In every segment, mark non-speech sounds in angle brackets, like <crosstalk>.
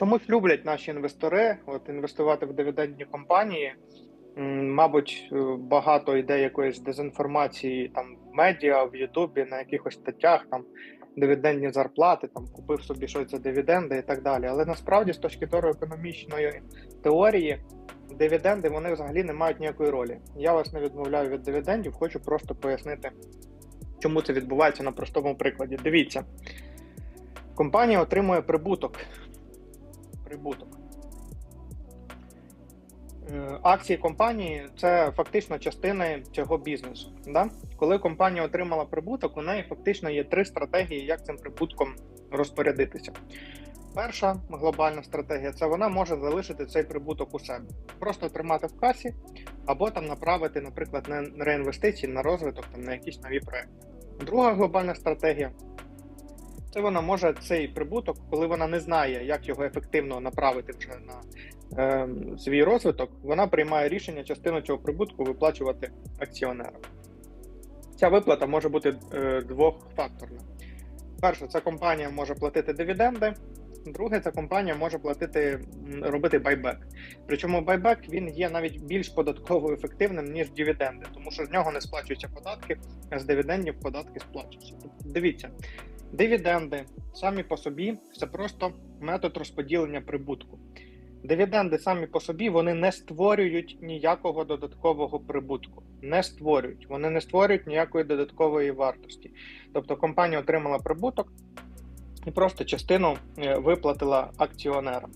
чомусь люблять наші інвестори от інвестувати в дивідендні компанії. Мабуть, е, багато йде якоїсь дезінформації там в медіа, в Ютубі, на якихось статтях, там дивідендні зарплати, там купив собі щось за дивіденди і так далі. Але насправді, з точки зору економічної теорії, дивіденди вони взагалі не мають ніякої ролі. Я вас не відмовляю від дивідендів, хочу просто пояснити, чому це відбувається на простому прикладі. Дивіться, компанія отримує прибуток. Прибуток. Е, акції компанії це фактично частини цього бізнесу. Да? Коли компанія отримала прибуток, у неї фактично є три стратегії, як цим прибутком розпорядитися. Перша глобальна стратегія це вона може залишити цей прибуток у себе, просто тримати в касі, або там направити, наприклад, на реінвестиції, на розвиток, там на якісь нові проекти. Друга глобальна стратегія це вона може цей прибуток, коли вона не знає, як його ефективно направити вже на е, свій розвиток, вона приймає рішення частину цього прибутку виплачувати акціонерам. Ця виплата може бути е, двохфакторна. Перше, ця компанія може платити дивіденди. Друге, ця компанія може платити робити байбек. Причому байбек він є навіть більш податково ефективним, ніж дивіденди, тому що з нього не сплачуються податки, а з дивідендів податки сплачуються. Тобто, дивіться, дивіденди самі по собі це просто метод розподілення прибутку. Дивіденди самі по собі вони не створюють ніякого додаткового прибутку. Не створюють, вони не створюють ніякої додаткової вартості. Тобто компанія отримала прибуток і просто частину е, виплатила акціонерам.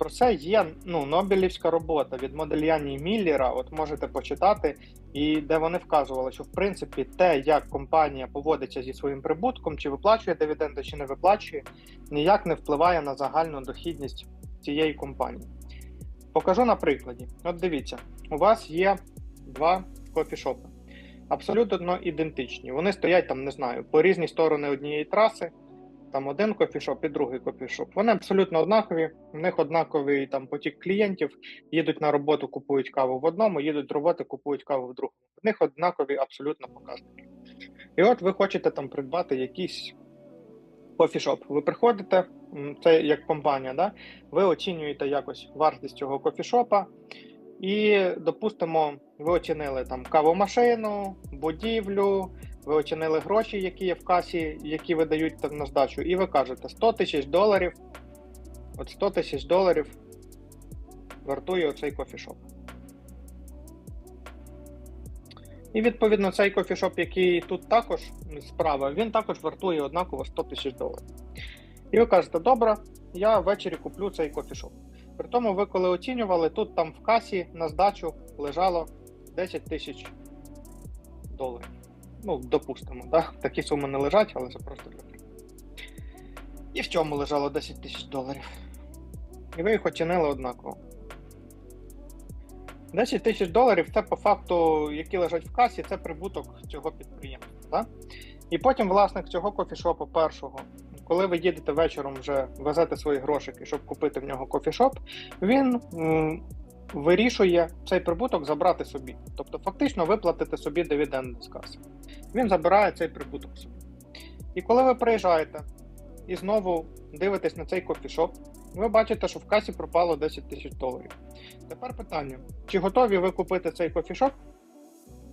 Про це є ну, Нобелівська робота від Модельяні Міллера. От можете почитати, і де вони вказували, що в принципі те, як компанія поводиться зі своїм прибутком, чи виплачує дивіденди, чи не виплачує, ніяк не впливає на загальну дохідність цієї компанії. Покажу на прикладі. От дивіться, у вас є два кофішопи. Абсолютно ідентичні. Вони стоять там, не знаю, по різні сторони однієї траси. Там один кофішоп і другий кофішоп. Вони абсолютно однакові. У них однаковий там потік клієнтів. Їдуть на роботу, купують каву в одному, їдуть з роботи, купують каву в другому. У них однакові абсолютно показники. І от ви хочете там придбати якийсь кофішоп. Ви приходите, це як компанія, да? ви оцінюєте якось вартість цього кофішопа, і, допустимо, ви оцінили там кавомашину, будівлю, ви оцінили гроші, які є в касі, які видають там на здачу, і ви кажете 100 тисяч доларів. От 100 тисяч доларів вартує оцей кофішоп. І відповідно цей кофішоп, який тут також справа, він також вартує однаково 100 тисяч доларів. І ви кажете, добре, я ввечері куплю цей кофішоп. При тому, ви коли оцінювали, тут там в касі на здачу лежало 10 тисяч доларів. Ну, допустимо, так? такі суми не лежать, але це просто для І в чому лежало 10 тисяч доларів. І ви їх оцінили однаково. 10 тисяч доларів це по факту, які лежать в касі, це прибуток цього підприємства. Да? І потім власник цього кофішопу першого, коли ви їдете вечором, вже везете свої грошики, щоб купити в нього кофішоп, він вирішує цей прибуток забрати собі. Тобто, фактично виплатити собі дивіденди з каси. Він забирає цей прибуток собі. І коли ви приїжджаєте і знову дивитесь на цей кофішоп, ви бачите, що в касі пропало 10 тисяч доларів. Тепер питання: чи готові ви купити цей кофішоп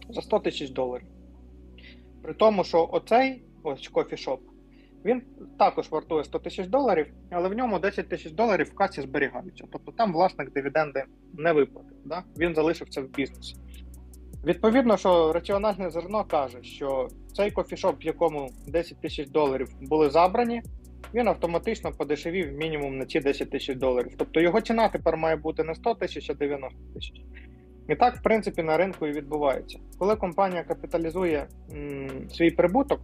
за 100 тисяч доларів? При тому, що оцей ось кофішоп, він також вартує 100 тисяч доларів, але в ньому 10 тисяч доларів в касі зберігаються. Тобто там власник дивіденди не виплатив. Да? Він залишився в бізнесі. Відповідно, що раціональне зерно каже, що цей кофішоп, в якому 10 тисяч доларів були забрані, він автоматично подешевів мінімум на ці 10 тисяч доларів. Тобто його ціна тепер має бути не 100 тисяч, а 90 тисяч. І так, в принципі, на ринку і відбувається. Коли компанія капіталізує м, свій прибуток,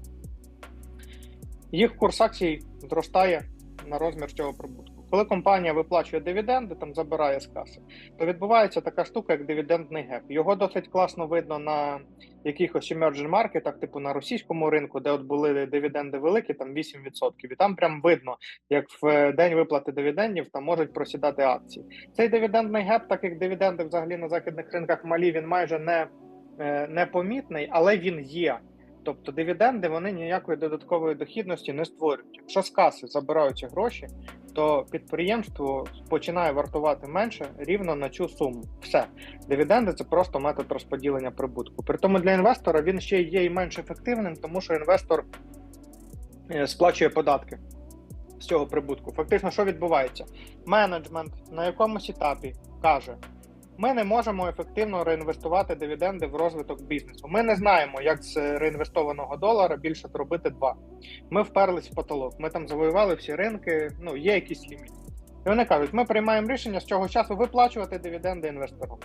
їх курс акцій зростає на розмір цього прибутку. Коли компанія виплачує дивіденди, там забирає з каси, то відбувається така штука, як дивідендний геп. Його досить класно видно на якихось emerging маркетах, типу на російському ринку, де от були дивіденди великі, там 8%. І там прям видно, як в день виплати дивідендів там можуть просідати акції. Цей дивідендний геп, так як дивіденди взагалі на західних ринках малі, він майже не, е, непомітний, але він є. Тобто дивіденди вони ніякої додаткової дохідності не створюють. Якщо з каси забираються гроші, то підприємство починає вартувати менше рівно на цю суму. Все. Дивіденди це просто метод розподілення прибутку. При тому для інвестора він ще є і менш ефективним, тому що інвестор е, сплачує податки з цього прибутку. Фактично, що відбувається? Менеджмент на якомусь етапі каже: ми не можемо ефективно реінвестувати дивіденди в розвиток бізнесу. Ми не знаємо, як з реінвестованого долара більше зробити два. Ми вперлись в потолок. Ми там завоювали всі ринки. Ну є якісь ліміти. І вони кажуть: ми приймаємо рішення з цього часу виплачувати дивіденди інвестору.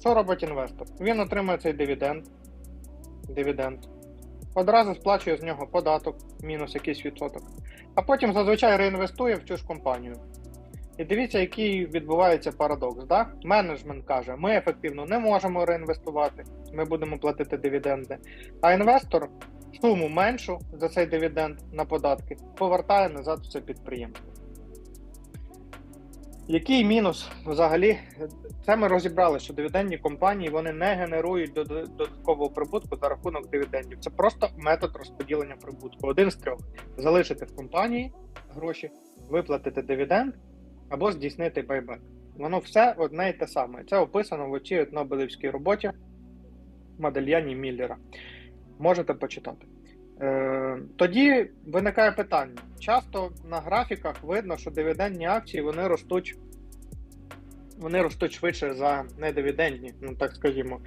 Що робить інвестор? Він отримує цей дивіденд. Дивіденд. Одразу сплачує з нього податок, мінус якийсь відсоток, а потім зазвичай реінвестує в цю ж компанію. І дивіться, який відбувається парадокс. Да? Менеджмент каже, ми ефективно не можемо реінвестувати, ми будемо платити дивіденди. А інвестор суму меншу за цей дивіденд на податки повертає назад в це підприємство. Який мінус взагалі? Це ми розібрали, що дивідендні компанії вони не генерують додаткового прибутку за рахунок дивідендів. Це просто метод розподілення прибутку. Один з трьох залишити в компанії гроші, виплатити дивіденд або здійснити байбек. Воно все одне і те саме. Це описано в цій Нобелівській роботі Мадельяні Міллера. Можете почитати. Е, Тоді виникає питання. Часто на графіках видно, що дивідендні акції вони ростуть вони ростуть швидше за недивідендні, ну так скажімо.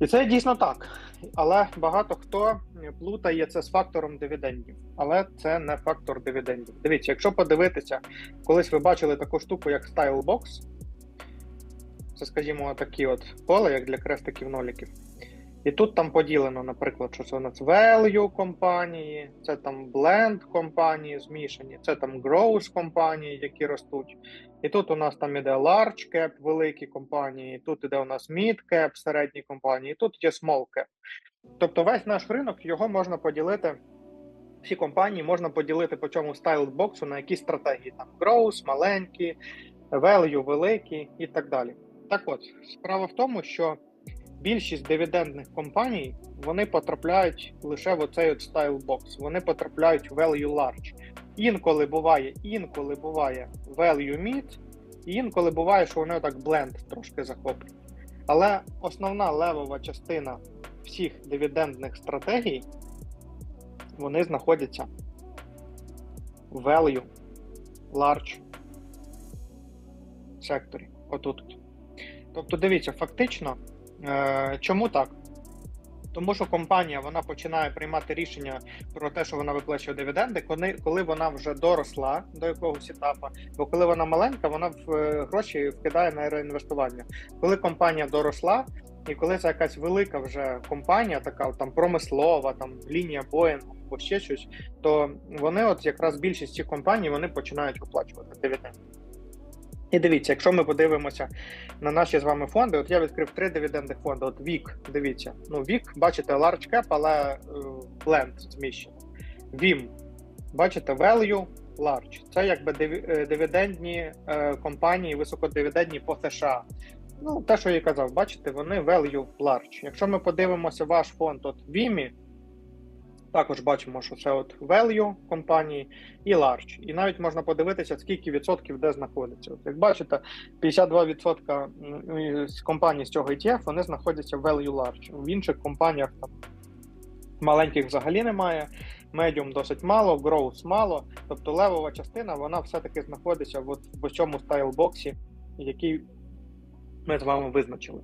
І це дійсно так. Але багато хто плутає це з фактором дивідендів. Але це не фактор дивідендів. Дивіться, якщо подивитися, колись ви бачили таку штуку, як Stylebox, це, скажімо, такі от поле, як для крестиків-ноліків. І тут там поділено, наприклад, що це у нас value компанії, це там blend компанії змішані, це там growth компанії, які ростуть. І тут у нас там іде large cap, великі компанії, тут іде у нас mid cap, середні компанії, і тут є small cap. Тобто весь наш ринок його можна поділити. Всі компанії можна поділити по цьому стайлбоксу на якісь стратегії: там growth, маленькі, value великі і так далі. Так от, справа в тому, що більшість дивідендних компаній вони потрапляють лише в оцей от стайлбокс. Вони потрапляють в value large. Інколи буває, інколи буває value mid, і інколи буває, що вони так бленд трошки захоплюють. Але основна левова частина всіх дивідендних стратегій вони знаходяться в value large секторі. Отут. Тобто, дивіться, фактично, чому так? Тому що компанія вона починає приймати рішення про те, що вона виплачує дивіденди, коли коли вона вже доросла до якогось етапу, бо коли вона маленька, вона в е, гроші вкидає на реінвестування. Коли компанія доросла, і коли це якась велика вже компанія, така там промислова, там лінія Боїнгу або ще щось, то вони, от якраз більшість цих компаній, вони починають виплачувати дивіденди. І дивіться, якщо ми подивимося на наші з вами фонди, от я відкрив три дивідендних фонди. От вік, дивіться, ну вік, бачите, large cap, але blend зміщено. VIM, бачите, value, large. Це якби е, дивідендні е, компанії, високодивідендні по США. Ну, те, що я казав, бачите, вони value large. Якщо ми подивимося ваш фонд от VIMI, також бачимо, що це от value компанії і large. І навіть можна подивитися, скільки відсотків де знаходиться. От, Як бачите, 52% з компаній з цього ETF вони знаходяться в value large. В інших компаніях там маленьких взагалі немає, medium досить мало, growth мало. Тобто левова частина вона все-таки знаходиться от в цьому стайлбоксі, який ми з вами визначили.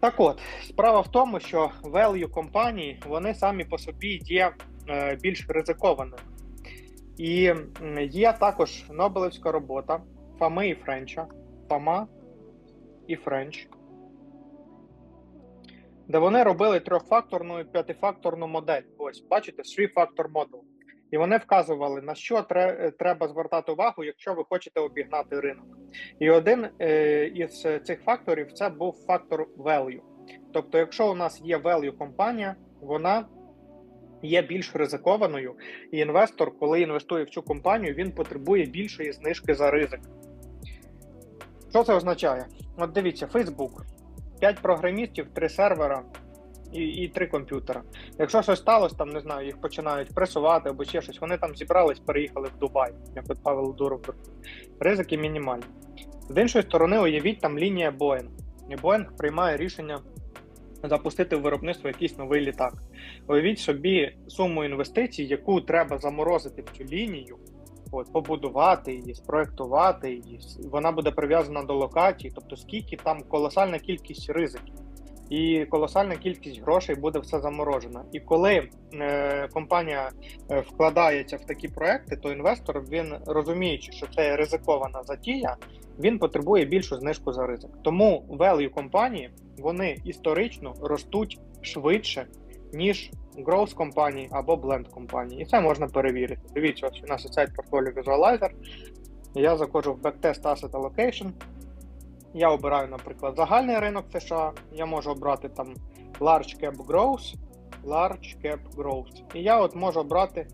Так от, справа в тому, що value компанії вони самі по собі є е, більш ризикованими. І є також Нобелевська робота Фами і Френча, Фама і Френч, де вони робили трьохфакторну і п'ятифакторну модель. Ось, бачите, three-factor model. І вони вказували, на що треба звертати увагу, якщо ви хочете обігнати ринок. І один е, із цих факторів це був фактор value. Тобто, якщо у нас є value компанія, вона є більш ризикованою, і інвестор, коли інвестує в цю компанію, він потребує більшої знижки за ризик. Що це означає? От дивіться, Facebook. 5 програмістів, 3 сервера, і і три комп'ютера. Якщо щось сталося, там не знаю, їх починають пресувати або ще щось, вони там зібрались, переїхали в Дубай, як от Павел Дуров. Ризики мінімальні. З іншої сторони, уявіть там лінія Boeing. І Boeing приймає рішення запустити в виробництво якийсь новий літак. Уявіть собі суму інвестицій, яку треба заморозити в цю лінію, от, побудувати її, спроектувати її. Вона буде прив'язана до локації, тобто скільки там колосальна кількість ризиків. І колосальна кількість грошей буде все заморожена. І коли е, компанія е, вкладається в такі проекти, то інвестор він розуміючи, що це ризикована затія, він потребує більшу знижку за ризик. Тому value компанії вони історично ростуть швидше, ніж growth компанії або blend компанії. І це можна перевірити. Дивіться, ось у нас сайт Portfolio Visualizer. Я заходжу в Backtest Asset Allocation. Я обираю, наприклад, загальний ринок США. Я можу обрати там Large Cap Growth, Large Cap Growth. І я от можу обрати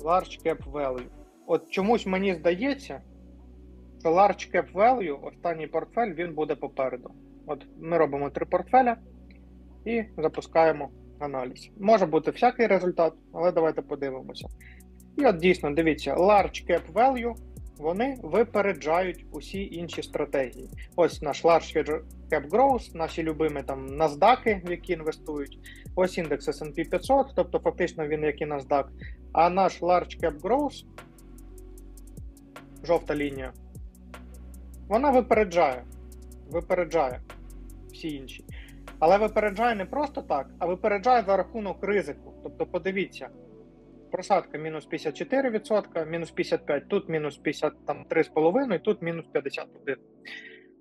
Large Cap Value. От чомусь мені здається, що Large Cap Value, останній портфель, він буде попереду. От Ми робимо три портфеля і запускаємо аналіз. Може бути всякий результат, але давайте подивимося. І от дійсно, дивіться, Large Cap Value вони випереджають усі інші стратегії. Ось наш Large Cap Growth, наші любимі там NASDAQ, в які інвестують. Ось індекс S&P 500, тобто фактично він як і NASDAQ. А наш Large Cap Growth, жовта лінія, вона випереджає. Випереджає всі інші. Але випереджає не просто так, а випереджає за рахунок ризику. Тобто, подивіться, просадка мінус 54%, мінус 55%, тут мінус 53,5%, тут мінус 51%.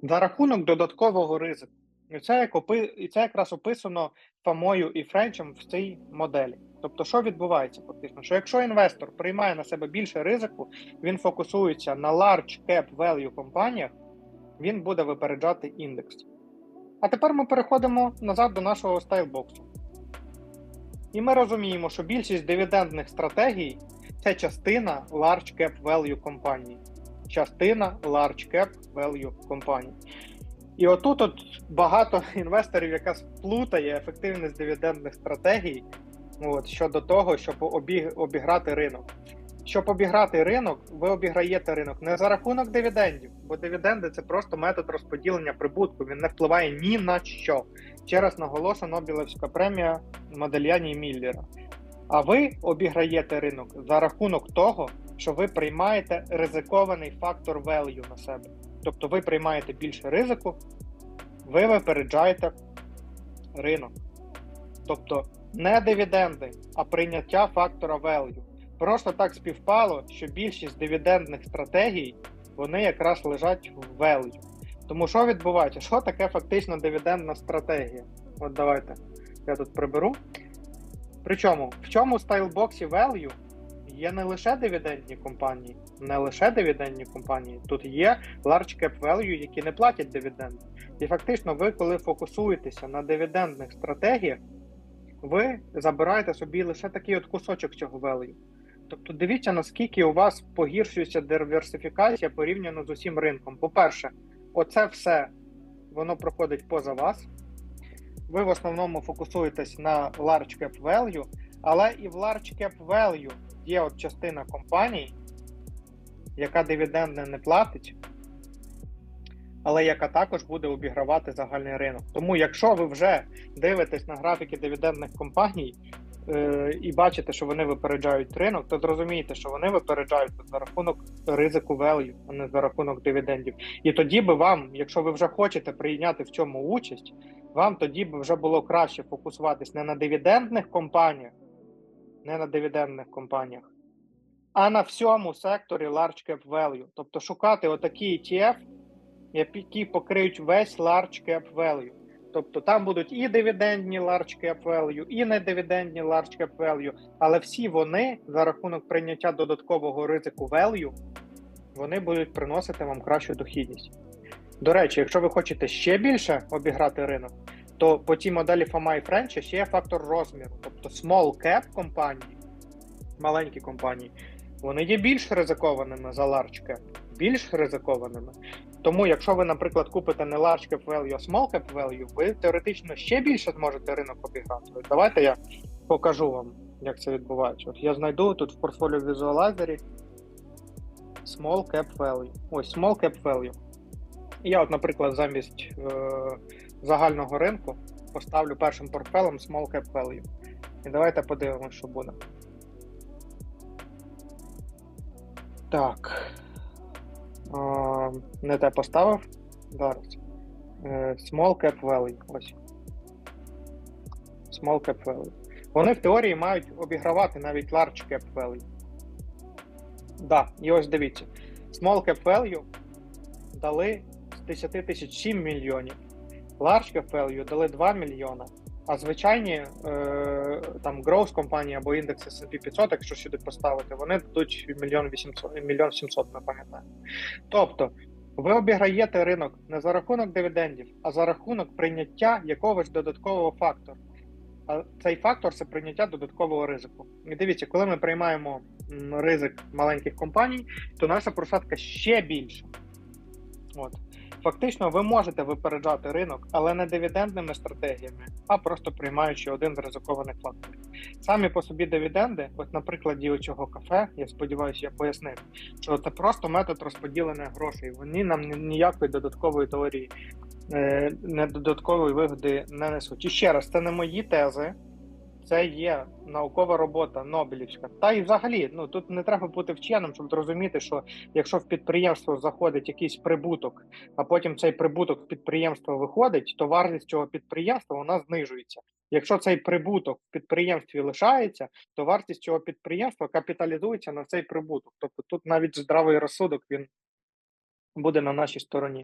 За рахунок додаткового ризику. І це як опи... і це якраз описано Фомою і Френчем в цій моделі. Тобто, що відбувається фактично? Що якщо інвестор приймає на себе більше ризику, він фокусується на large cap value компаніях, він буде випереджати індекс. А тепер ми переходимо назад до нашого стайлбоксу. І ми розуміємо, що більшість дивідендних стратегій це частина large cap value компанії. Частина large cap value компанії. І отут от багато <laughs> інвесторів, яка плутає ефективність дивідендних стратегій от, щодо того, щоб обіг, обіграти ринок. Щоб обіграти ринок, ви обіграєте ринок не за рахунок дивідендів, бо дивіденди це просто метод розподілення прибутку. Він не впливає ні на що. Ще раз наголошу Нобелівська премія Модельяні Міллера. А ви обіграєте ринок за рахунок того, що ви приймаєте ризикований фактор value на себе. Тобто ви приймаєте більше ризику, ви випереджаєте ринок. Тобто не дивіденди, а прийняття фактора value. Просто так співпало, що більшість дивідендних стратегій вони якраз лежать в value. Тому що відбувається? Що таке фактично дивідендна стратегія? От давайте я тут приберу. Причому в чому стайлбоксі value є не лише дивідендні компанії, не лише дивідендні компанії, тут є large cap value, які не платять дивіденди. І фактично, ви, коли фокусуєтеся на дивідендних стратегіях, ви забираєте собі лише такий от кусочок цього value. Тобто дивіться, наскільки у вас погіршується диверсифікація порівняно з усім ринком. По-перше, оце все воно проходить поза вас. Ви в основному фокусуєтесь на large cap value, але і в large cap value є от частина компаній, яка дивіденди не платить, але яка також буде обігравати загальний ринок. Тому, якщо ви вже дивитесь на графіки дивідендних компаній, Е, і бачите, що вони випереджають ринок, то зрозумієте, що вони випереджають за рахунок ризику value, а не за рахунок дивідендів. І тоді би вам, якщо ви вже хочете прийняти в цьому участь, вам тоді би вже було краще фокусуватись не на дивідендних компаніях, не на дивідендних компаніях, а на всьому секторі large cap value. Тобто шукати отакі ETF, які покриють весь large cap value. Тобто там будуть і дивідендні large cap value, і недивідендні large cap value, але всі вони за рахунок прийняття додаткового ризику value, вони будуть приносити вам кращу дохідність. До речі, якщо ви хочете ще більше обіграти ринок, то по тій моделі FOMA і French ще є фактор розміру. Тобто small cap компанії, маленькі компанії, вони є більш ризикованими за large cap, більш ризикованими. Тому, якщо ви, наприклад, купите не large cap value, а small cap value, ви теоретично ще більше зможете ринок обіграти. Давайте я покажу вам, як це відбувається. От я знайду тут в портфоліо візуалайзері small cap value. Ось small cap value. Я, от, наприклад, замість е, загального ринку поставлю першим портфелем small cap value. І давайте подивимося, що буде. Так. Не те поставив. Зараз. Е, Small cap value. Ось. Small cap value. Вони в теорії мають обігравати навіть large cap value. Да, і ось дивіться. Small cap value дали з 10 тисяч 7 мільйонів. Large cap value дали 2 мільйона. А звичайні е, там growth компанії або індекс S&P 500, якщо сюди поставити, вони дадуть мільйон 800, мільйон 700, не пам'ятаю. Тобто, ви обіграєте ринок не за рахунок дивідендів, а за рахунок прийняття якогось додаткового фактору. А цей фактор це прийняття додаткового ризику. І дивіться, коли ми приймаємо ризик маленьких компаній, то наша просадка ще більша. От. Фактично, ви можете випереджати ринок, але не дивідендними стратегіями, а просто приймаючи один з ризикованих факторів. Самі по собі дивіденди, от на прикладі цього кафе, я сподіваюся, я пояснив, що це просто метод розподілення грошей. Вони нам ні- ніякої додаткової теорії, е, не додаткової вигоди не несуть. І ще раз, це не мої тези. Це є наукова робота Нобелівська. Та і взагалі, ну тут не треба бути вченим, щоб зрозуміти, що якщо в підприємство заходить якийсь прибуток, а потім цей прибуток в підприємство виходить, то вартість цього підприємства вона знижується. Якщо цей прибуток в підприємстві лишається, то вартість цього підприємства капіталізується на цей прибуток. Тобто тут навіть здравий розсудок він буде на нашій стороні.